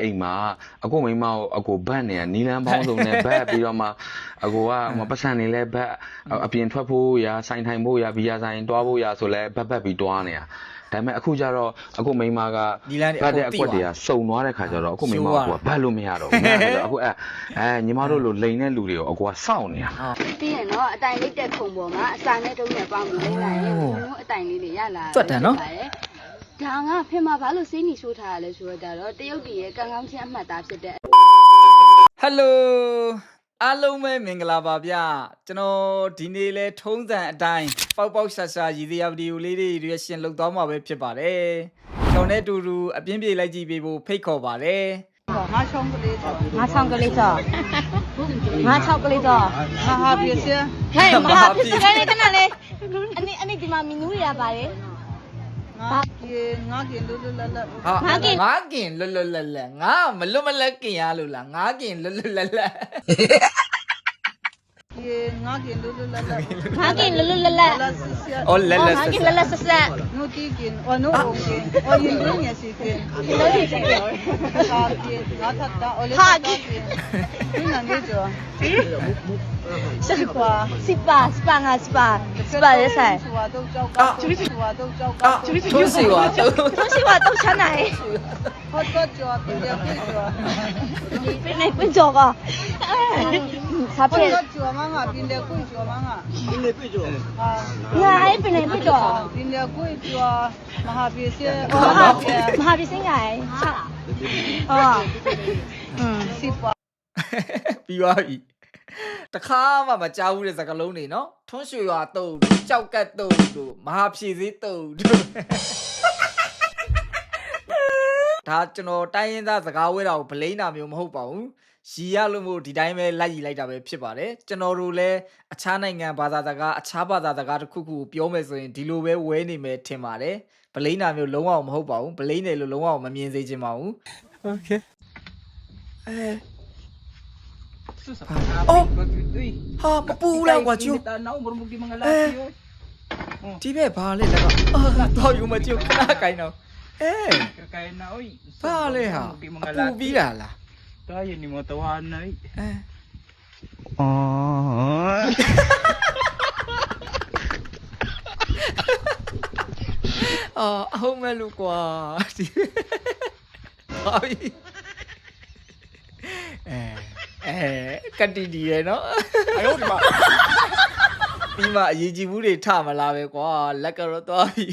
အိမ်မှာအကိုမိန်းမကိုအကိုဘတ်နေရနီလန်းပေါင်းစုံနဲ့ဘတ်ပြီးတော့မှအကိုကဟိုပတ်စံနေလဲဘတ်အပြင်ထွက်ဖို့ရဆိုင်ထိုင်ဖို့ရဘီယာဆိုင်တွားဖို့ရဆိုလဲဘတ်ဘတ်ပြီးတွားနေတာဒါပေမဲ့အခုကျတော့အခုမိန်းမကနီလန်းတွေဘတ်တဲ့အအကုန်သိကွက်တွေကသွားစုံသွားတဲ့ခါကျတော့အခုမိန်းမရှိုးကသွားကိုကဘတ်လို့မရတော့ဘူးအဲ့ဒါအခုအဲအဲညီမတို့လိုလိန်တဲ့လူတွေကိုအကိုကစောင့်နေတာပြီးရင်တော့အတိုင်လေးတက်ခုံပေါ်မှာအစာနဲ့တုံးနဲ့ပေါင်းပြီးလဲလာရင်ဘုံဘုံအတိုင်လေးတွေရလာတွက်တယ်နော် ဒါငါဖင်မဘာလို့စေးနီရှိုးထားရလဲဆိုတော့ဒါတော့တရုတ်ပြည်ရဲ့ကံကောင်းခြင်းအမှတ်သားဖြစ်တဲ့ဟယ်လိုအားလုံးပဲမင်္ဂလာပါဗျကျွန်တော်ဒီနေ့လဲထုံးစံအတိုင်းပေါက်ပေါက်ရှာရှာရည်သရွယ်ဗီဒီယိုလေးတွေရွေးရှင်လုပ်သွားမှာပဲဖြစ်ပါတယ်ကျွန်တော်နဲ့အတူတူအပြင်းပြေလိုက်ကြည့်ပေးဖို့ဖိတ်ခေါ်ပါတယ်ငါချောင်းကလေးတော့ငါဆောင်ကလေးတော့ငါချောက်ကလေးတော့ငါဟာပြည့်စဲဟဲ့မဟာဖြစ်စကနေခဏလေးအနည်းအနည်းဒီမှာမီနူးရပါတယ် ငါကေငါကေလူလူလလဟာငါကင် ငါကင်လွတ်လွတ်လပ်လပ်ငါမလွတ်မလပ်ကင်ရလို့လားငါကင်လွတ်လွတ်လပ်လပ် ရေငါကင်လွတ်လွတ်လပ်လပ်ငါကင်လွတ်လွတ်လပ်လပ်လဆဆအော်လက်လက်ငါကင်လက်လက်ဆက်ဆက်နိုတီကင်အော်နိုအောင်ကင်အော်ယင်ဒုံရစီကင်လောရီကင်ဟာကင်ငါသတ်တာအော်လက်ဟာကင်ဒီနန်ဒီကျော်စီစပါစီပါစပါငါစပါစပါရဆိုင်ချူဝါတော့ကြောက်ကောက်ချူချူဝါတော့ကြောက်ကောက်ချူချူစီဝါတော့ချူစီဝါတော့ချမ်းနိုင်ဟုတ်တော့ကြောက်တယ်ကြောက်တယ်ပြနေပြကြောက်ကော မငါပြင်းတယ်ကိုကြောက်မငါပြင်းတယ်ကိုကြောက်ဟာ 我还被那被做， ပြင်းတယ်ကိုကြောက်မဟာပြည့်စဲ 我哈我哈比现在差，哦，嗯， စီပွား ပြီးသွားပြီတခါမှမကြောက်ဘူးတဲ့စကားလုံးတွေနော်ထွန်းရွှေရွာတုတ်ကြောက်ကတ်တုတ်တို့မဟာဖြည့်စည်းတုတ်တို့ဒါကျွန်တော်တိုင်းရင်းသားစကားဝဲတာကိုဗလိမ့်တာမျိုးမဟုတ်ပါဘူး ရီရလို့မို့ဒီတိုင်းပဲလိုက်ရီလိုက်တာပဲဖြစ်ပါတယ်ကျွန်တော်တို့လည်းအခြားနိုင်ငံဘာသာစကားအခြားဘာသာစကားတစ်ခုခုကိုပြောမယ်ဆိုရင်ဒီလိုပဲဝဲနေမယ်ထင်ပါတယ်ဗလိမ့်တာမျိုးလုံးဝမဟုတ်ပါဘူးဗလိမ့်တယ်လို့လုံးဝမမြင်စေချင်ပါဘူးโอเคအဲ Oh, ha, pula gua ciu. Eh. ဒီဘက်ဘာလဲလက်ကအာတော့ယူမကြည့်ခဏကိုင်းတော့အဲ Kain na oy. ဘာလဲဟာအပူပြီးတာလား Tayo ni mo tawahan na oy. အဲ Oh. အာအဟုတ်မဲ့လို့ကွာဒီဘာပြီအဲအဲကတိဒီရယ်နော်အယုတ်ဒီမှာဒီမှာအရေးကြီးမှုတွေထမလာပဲကွာလက်ကတော့သွားပြီ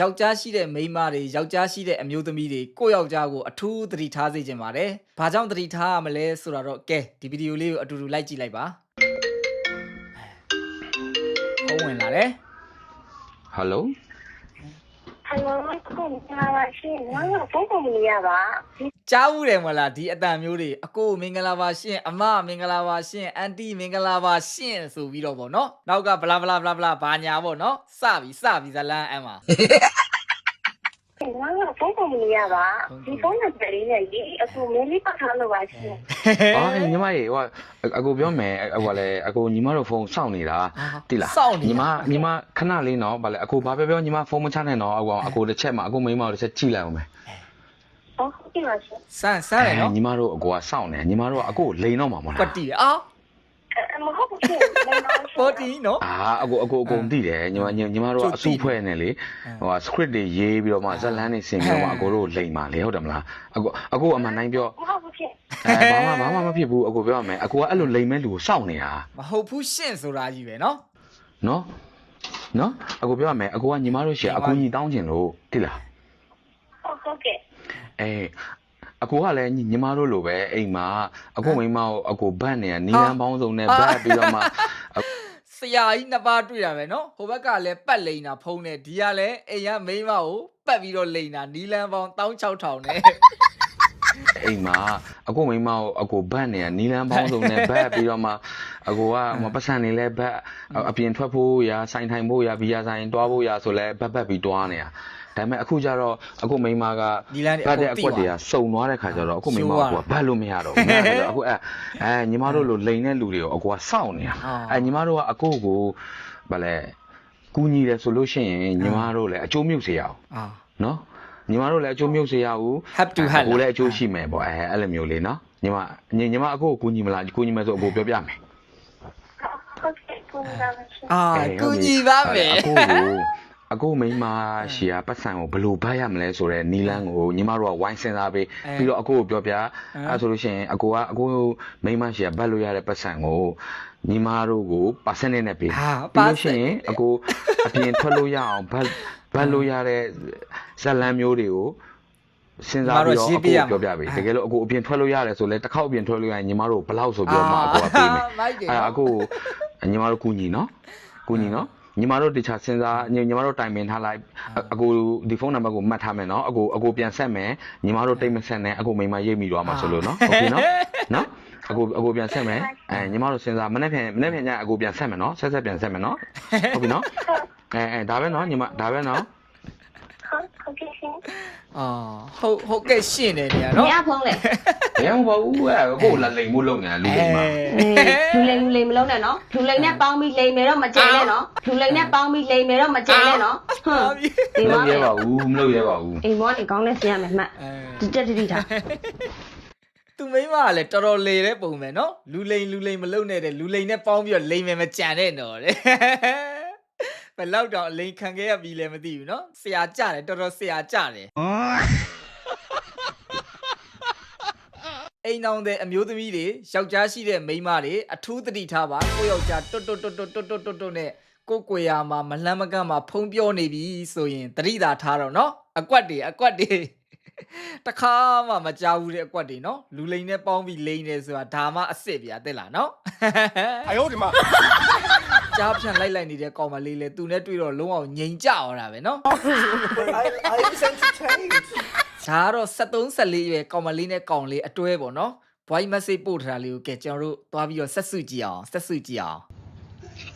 ယောက်ျားရှိတဲ့မိန်းမတွေယောက်ျားရှိတဲ့အမျိုးသမီးတွေကိုယ့်ယောက်ျားကိုအထူးသတိထားစေချင်ပါတယ်။ဘာကြောင့်သတိထားရမလဲဆိုတာတော့ကဲဒီဗီဒီယိုလေးကိုအတူတူလိုက်ကြည့်လိုက်ပါ။ဖုန်းဝင်လာတယ် ဟယ်လိုဟယ်လိုကိုမင်္ဂလာပါရှင်။ငါကဖုန်းကုမ္ပဏီရပါ။ကြားဘူးတယ်မလားဒီအတန်မျိုးတွေအကိုမင်္ဂလာပါရှင်အမမင်္ဂလာပါရှင်အန်တီမင်္ဂလာပါရှင်ဆိုပြီးတော့ဗောနော်။နောက်ကဘလာဘလာဘလာဘလာဘာညာဗောနော်။စပြီစပြီဇလန်းအမ်းမှာ။ ငါကဖုန်းကုမ္ပဏီရပါ။ဒီဖုန်းနံပါတ်လေးနဲ့ဒီအခုမင်းလေးပတ်ထားလို့ပါရှင်အော်ညီမရေဟိုအကိုပြောမယ်ဟိုလေအကိုညီမတို့ဖုန်းစောင့်နေတာတိလားစောင့်နေညီမညီမခဏလေးနော်ဗာလေအကိုဘာပြောပြောညီမဖုန်းမချနဲ့နော်အကိုအကိုတစ်ချက်မှအကိုမိန်းမတို့တစ်ချက်ကြည့်လိုက်အောင်မယ်။ဟုတ်ကဲ့ပါရှင်စမ်းစမ်းရနော်ညီမတို့အကိုကစောင့်နေညီမတို့ကအကိုလိန်တော့မှာမဟုတ်ကွလားက်တီအော်။အဲ မဟုတ်ဘူးရှင်။မင်းတော့ပေါ်တီနော်အာအကိုအကိုအကုန်သိတယ်ညီမညီမတို့ကအစုဖွဲ့နေလေဟို script တွေရေးပြီးတော့မှဇက်လန်းတွေဆင်ပြီးတော့မှအကိုတို့လိန်ပါလေဟုတ်တယ်မလားအကိုအကိုအမှန်တိုင်းပြောမဟုတ်ဘူးရှင်အဲဘာမှဘာမှမဖြစ်ဘူးအကိုပြောရမယ်အကိုကအဲ့လိုလိန်မဲ့လူကိုစောင့်နေတာမဟုတ်ဘူးရှင့်ဆိုတာကြီးပဲနော်နော်နော်အကိုပြောရမယ်အကိုကညီမတို့ရှေ့အကူကြီးတောင်းကျင်လို့တိလား။ဟုတ်ဟုတ်ကဲ့အေး အကိုကလည်းညီညီမတို့လိုပဲအိမ်မှာအကိုမိန်းမကိုအကိုဘတ်နေရနီလန်းပေါင်းစုံနဲ့ဘတ်ပြီးတော့မှဆရာကြီးနှစ်ပါးတွေ့ရပဲနော်ဟိုဘက်ကလည်းပတ်လိန်တာဖုံးနေဒီကလည်းအိမ်ကမိန်းမကိုပတ်ပြီးတော့လိန်တာနီလန်းပေါင်း16000နဲ့အိမ်မှာအကိုမိန်းမကိုအကိုဘတ်နေရနီလန်းပေါင်းစုံနဲ့ဘတ်ပြီးတော့မှအကိုကဟိုပတ်စံနေလဲဘတ်အပြင်ထွက်ဖို့ရဆိုင်ထိုင်ဖို့ရဘီယာဆိုင်တွားဖို့ရဆိုလဲဘတ်ဘတ်ပြီးတွားနေတာ ဒါပေမဲ့အခုကျတော့အခုမိန်းမကနီလန်းတွေဘအတ်ကုန်တဲ့အကွက်တွေကသိသွားစုံသွားတဲ့ခါကျတော့အခုမိန်းမရှိုးကသွားတာဘတ်လို့မရတော့ဘူးအဲ့ဒါအခုအဲအဲညီမတို့လိုလိန်တဲ့လူတွေကိုအကိုကစောင့်နေတာအော်အဲညီမတို့ကအကိုကိုဗာလဲကူညီတယ်ဆိုလို့ရှိရင်ညီမတို့လည်းအကျိုးမြုပ်စေရအောင်အာနော်ညီမတို့လည်းအကျိုးမြုပ်စေရဘူး have to have ကိုလည်းအကျိုးရှိမယ်ပေါ့အဲအဲ့လိုမျိုးလေးနော်ညီမညီညီမအကိုကိုကူညီမလားကူညီမယ်ဆိုအကိုပြောပြမယ်ဟုတ်ကဲ့ကိုလာပါရှင်အာအေးကူဟုတ်ပြီညီပါမယ်အကိုကို အကိုမိန်းမရှိရပတ်စံကိုဘယ်လိုဘတ်ရမလဲဆိုတော့နီလန်းကိုညီမတို့ကဝိုင်းစင်စားပေးပြီးတော့အကိုကိုပြောပြအဲဆိုလို့ရှိရင်အကိုကအကိုမိန်းမရှိရဘတ်လို့ရတဲ့ပတ်စံကိုညီမတို့ကိုပါစနစ်နဲ့ပေးဟာပြီးပါလို့ရှိရင်အကိုအပြင်ထွက်လို့ရအောင်ဘတ်ဘတ်လို့ရတဲ့ဇက်လန်းမျိုးတွေကိုစဉ်းစားပြီးတော့အကိုပြောပြပေးတကယ်လို့အကိုအပြင်ထွက်လို့ရတယ်ဆိုလဲတစ်ခေါက်အပြင်ထွက်လို့ရရင်ညီမတို့ဘယ်လောက်ဆိုပြီးတော့မှအကိုကပေးမယ်မိုက်တယ်အဲ့ဒါအကိုကိုညီမတို့ကူညီနော်ကူညီနော် ညီမတို့တခြားစဉ်းစားညီညီမတို့တိုင်ပင်ထားလိုက်အအကိုဒီဖုန်းနံပါတ်ကိုမှတ်ထားမယ်နော်အကိုအကိုပြန်ဆက်မယ်ညီမတို့တိတ်မဆက်နဲ့အကိုမိမရိပ်မိသွားမှာဆိုလို့နော်โอเคနော်နော်အကိုအကိုပြန်ဆက်မယ်အဲညီမတို့စဉ်းစားမနေ့ဖြန်မနေ့ဖြန်ညအကိုပြန်ဆက်မယ်နော်ဆက်ဆက်ပြန်ဆက်မယ်နော်ဟုတ်ပြီနော်အဲအဲဒါပဲနော်ညီမဒါပဲနော် ဟုတ်ဟုတ်ကဲ့ရှင်အာဟုတ်ဟုတ်ကဲ့ရှင်းတယ်နေရမနော်ရဖုံးလေဘယ်ဟုတ်ပါဘူးအဲအကိုလာလိမ်မို့လုပ်နေတာလူလိမ်မှာလူလိမ်လူလိမ်မလုံးနဲ့နော်လူလိမ်နဲ့ပေါင်းပြီးလိမ်မယ်တော့မကြဲနဲ့နော်လူလိမ်နဲ့ပေါင်းပြီးလိမ်မယ်တော့မကြဲနဲ့နော်ဟွန်းဒီမမောလုပ်နေရပါဘူးမလုပ်ရပါဘူးအိမ်မောနေကောင်းနဲ့ဆင်းရမယ်မှတ်အဲဒီတက်တိတိထားသူမိန်းမကလည်းတော်တော်လေတဲ့ပုံပဲနော်လူလိန်လူလိန်မလုံနဲ့တဲ့လူလိန်နဲ့ပေါင်းပြီးတော့လိန်မယ်မကြံတဲ့နော်တဲ့ ဘယ်လောက်တောင်အလိန်ခံခဲ့ရပြီလဲမသိဘူးเนาะဆရာကြတယ်တော်တော်ဆရာကြတယ်အိမ်အောင်တဲ့အမျိုးသမီးတွေယောက်ျားရှိတဲ့မိန်းမတွေအထူးသတိထားပါကိုယောက်ျားတွတ်တွတ်တွတ်တွတ်တွတ်တွတ်တွတ်နဲ့ကိုကိုရာမှာမလှမ်းမကန့်မှာဖုံးပြောနေပြီဆိုရင်သတိသာထားတော့เนาะအကွက်တွေအကွက်တွေတခါမှမကြောက်ဘူးတဲ့အကွက်တွေနော်လူလိန်နဲ့ပေါင်းပြီးလိန်နေဆိုတာဒါမှအစ်စ်ပြာတက်လာနော်အယောဒီမှာ ကြားဖြန့်လိုက်လိုက်နေတဲ့ကောင်မလေးလေသူနဲ့တွေ့တော့လုံးအောင်ငြိမ်ကြအောင်တာပဲနော်ဒါကတော့73 14ရွယ်ကောင်မလေးနဲ့ကောင်လေးအတွဲပေါ့နော် voice message ပို့ထားတာလေးကိုကဲကျွန်တော်တို့သွားပြီးတော့ဆက်စုကြည့်အောင်ဆက်စုကြည့်အောင်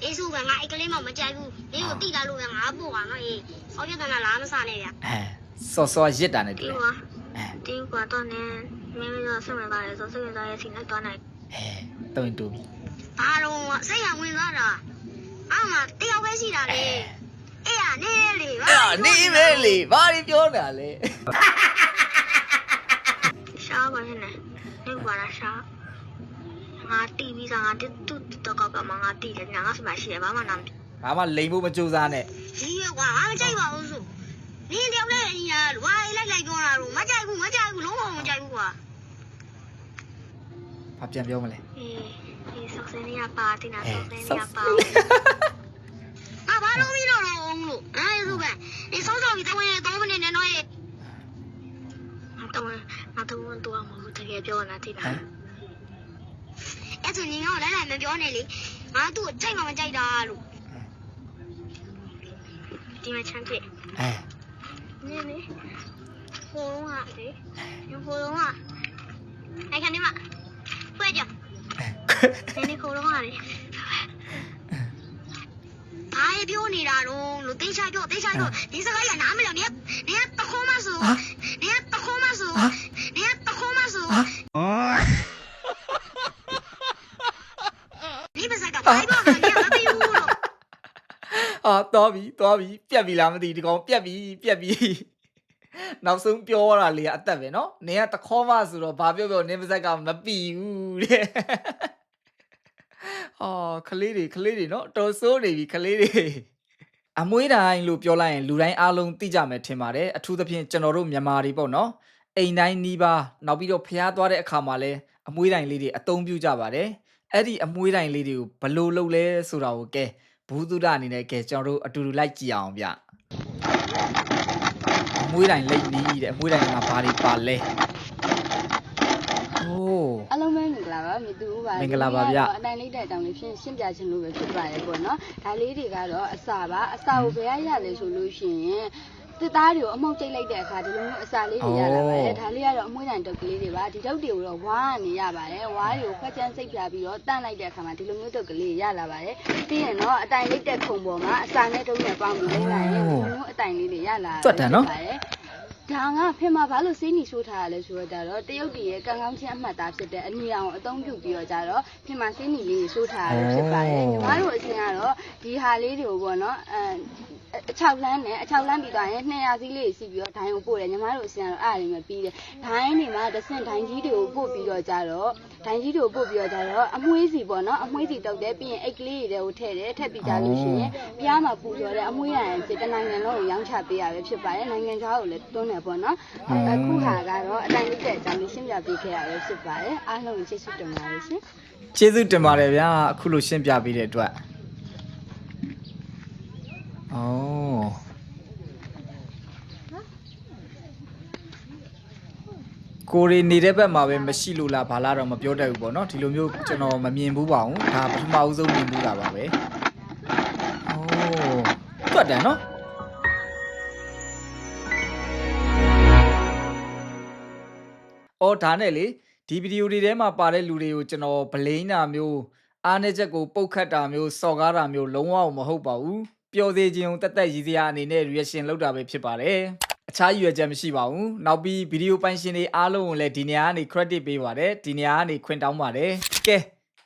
အေးစုပဲငါအိတ်ကလေးမှမကြိုက်ဘူးမင်းကိုတိလာလို့ပဲငါပို့ပါနော်အေးအောက်ရတနာလားမစားနဲ့ဗျအဲစောစောရစ်တာနဲ့တူဒီတယ်ကွာအဲဒီကွာတော့နေမင်းတို့ဆက်ဝင်သွားတယ်ဆိုဆက်ဝင်သွားရဲ့စီနဲ့သွားနိုင်အဲတုံးတူပြီဘာတော့စိတ်ရဝင်သွားတာ အော်ငါတယောက်ပဲရှိတာလေအေးရနေလေပါအဲ့နေမဲလေဘာတွေပြောနေတာလဲရှားပါနဲ့နေကွာလားရှားငါတီးပြီးစားငါတက်တူတော့ကောက်ကမှငါတီးတယ်ငါငါစမရှိရဘာမှနာမဘာမှလိန်ဖို့မကြိုးစားနဲ့ဒီရွကွာငါမကြိုက်ပါဘူးဆိုနင်းတယောက်နဲ့အညီလားဝါလိုက်လိုက်ပြောတာလို့မကြိုက်ဘူးမကြိုက်ဘူးလုံးဝမကြိုက်ဘူးကွာ ဘာပြန်ပြောမလဲအေးဒီဆောက်စင်းလေးကပါတင်တာအဲဆောက်စင်းလေးကပါငါဘာလို့မီးတော့တော့အောင်လို့အဲဒါကဒီဆောက်ဆောက်ပြီးတဝင်3မိနစ်နဲ့တော့ရဲ့ငါတော့ငါတော့တော့မဟုတ်တကယ်ပြောနေတာတိလားအဲ့ဒါညီငါလည်းလည်းမပြောနဲ့လေငါသူ့ကိုကြိုက်မှမကြိုက်တာလို့ဒီမှာချမ်းဖြစ်အဲနေနေဟိုလုံးကလေဟိုလုံးကအဲ့ကနေမှ ဖွင့်ကြနေနေဟိုလုံးကလေဘာပြောနေတာတော့လို့တိတ်ချပြောတိတ်ချပြောဒီစကားရနားမလဲနေနေတခေါ်မဆိုနေတခေါ်မဆိုနေတခေါ်မဆိုဒီပစကဘာပြောနေလဲမသိဘူးလို့အာတော်ပြီတော်ပြီပြက်ပြီလားမသိဘူးဒီကောင်ပြက်ပြီပြက်ပြီ နောက်ဆုံးပြောတာလေအသက်ပဲနော်နင်ကတခေါမဆိုတော့ဘာပြောပြောနင်ပါဇက်ကမပီဘူးတဲ့အော်ကလေးတွေကလေးတွေနော်တော်ဆိုးနေပြီကလေးတွေအမွေးတိုင်းလို့ပြောလိုက်ရင်လူတိုင်းအားလုံးသိကြမယ်ထင်ပါတယ်အထူးသဖြင့်ကျွန်တော်တို့မြန်မာတွေပေါ့နော်အိမ်တိုင်းနီးပါးနောက်ပြီးတော့ဖျားသွားတဲ့အခါမှာလဲအမွေးတိုင်းလေးတွေအသုံးပြုကြပါတယ်အဲ့ဒီအမွေးတိုင်းလေးတွေကိုဘယ်လိုလုပ်လဲဆိုတာကိုကဲဘူးတုဒအနေနဲ့ကဲကျွန်တော်တို့အတူတူလိုက်ကြည့်အောင်ဗျအ မွေးတိုင်းလိတ်ပြီးတဲ့အမွေးတိုင်းမှာဘာတွေပါလဲအိုးအလုံးပဲမင်္ဂလာပါမြေသူဦးပါမင်္ဂလာပါဗျအတိုင်းလေးတဲ့အကြောင်းလေးဖြင့်ရှင်းပြခြင်းလို့ပဲဖြစ်ပါတယ်ပေါ့နော်ဒါလေးတွေကတော့အစာပါအစာကိုဘယ်ရရလဲဆိုလို့ရှိရင် တစ်သားတွေကိုအမှုန့်ကျိတ်လိုက်တဲ့အခါဒီလိုမျိုးအစာလေးတွေရလာပါတယ်ဒါလေးကတော့အမွှေးတန်တုပ်ကလေးတွေပါဒီတုပ်တွေကိုတော့ဝါးကနေရပါတယ်ဝါးတွေကိုခွက်ချမ်းစိတ်ပြပြီးတော့တန့်လိုက်တဲ့အခါမှာဒီလိုမျိုးတုပ်ကလေးရလာပါတယ်ပြီးရင်တော့အတိုင်လိုက်တဲ့ခုံပေါ်မှာအစာနဲ့တုပ်နဲ့ပေါင်းပြီးလိုက်လိုက်ရင်ဒီလိုမျိုးအတိုင်လေးတွေရလာတွက်တယ်နော်ပါတယ်ဒါငါဖင်မှာဘာလို့စေးနီရှိုးထားရလဲဆိုတော့ကြတော့တရုတ်ပြည်ရဲ့ကံကောင်းခြင်းအမှတ်သားဖြစ်တဲ့အနီအောင်အသုံးပြုပြီးတော့ကြတော့ဖင်မှာစေးနီလေးရှိုးထားရလို့ဖြစ်ပါတယ်ညီမတို့အချင်းကတော့ဒီဟာလေးတွေကိုပေါ့နော်အဲ အချောက်လန်းနဲ့အချောက်လန်းပြီးသွားရင်200စီးလေးစီးပြီးတော့ဒိုင်းကိုပို့တယ်ညီမတို့အစင်ကတော့အားရမယ်ပြီးတယ်ဒိုင်းတွေမှာတစ်ဆင့်ဒိုင်းကြီးတွေကိုပို့ပြီးတော့ကြတော့ဒိုင်းကြီးတွေကိုပို့ပြီးတော့ကြတော့အမွှေးစီပေါ့နော်အမွှေးစီတုတ်တယ်ပြီးရင်အိတ်ကလေးတွေကိုထည့်တယ်ထည့်ပြီးကြလို့ရှိရင်ပြားမှာပူကျော်တဲ့အမွှေးရရင်စစ်တနိုင်ငံလုံးကိုရောင်းချပေးရပဲဖြစ်ပါတယ်နိုင်ငံခြားကိုလည်းတွန်းတယ်ပေါ့နော်အခုဟာကတော့အတိုင်းလေးတဲ့အကြောင်းလေးရှင်းပြပေးခဲ့ရပဲဖြစ်ပါတယ်အားလုံးကိုကျေးဇူးတင်ပါတယ်ရှင်ကျေးဇူးတင်ပါတယ်ဗျာအခုလိုရှင်းပြပေးတဲ့အတွက် ဩကိုရီနေတဲ့ဘက်မှာပဲမရှိလို့လားဘာလားတော့မပြောတတ်ဘူးပေါ့နော်ဒီလိုမျိုးကျွန်တော်မမြင်ဘူးပါဘူးဒါပထမဦးဆုံးမြင်ဘူးတာပါပဲဩတွတ်တယ်နော်အော်ဒါနဲ့လေဒီဗီဒီယိုတွေထဲမှာပါတဲ့လူတွေကိုကျွန်တော်ဗလိန်းတာမျိုးအားနည်းချက်ကိုပုတ်ခတ်တာမျိုးစော်ကားတာမျိုးလုံးဝမဟုတ်ပါဘူး ပျော်သေးခြင်းတက်တက်ရည်စရာအနေနဲ့ reaction လုပ်တာပဲဖြစ်ပါတယ်အခြားရွယ်ချက်မရှိပါဘူးနောက်ပြီးဗီဒီယိုပိုင်ရှင်တွေအားလုံးကိုလည်းဒီနေရာကနေ credit ပေးပါတယ်ဒီနေရာကနေခွင့်တောင်းပါတယ်ကဲ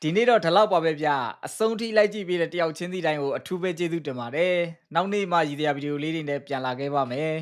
ဒီနေ့တော့ဒီလောက်ပါပဲဗျအဆုံးထိလိုက်ကြည့်ပေးတဲ့တယောက်ချင်းစီတိုင်းကိုအထူးပဲကျေးဇူးတင်ပါတယ်နောက်နေ့မှရည်စရာဗီဒီယိုလေးတွေနဲ့ပြန်လာခဲ့ပါမယ်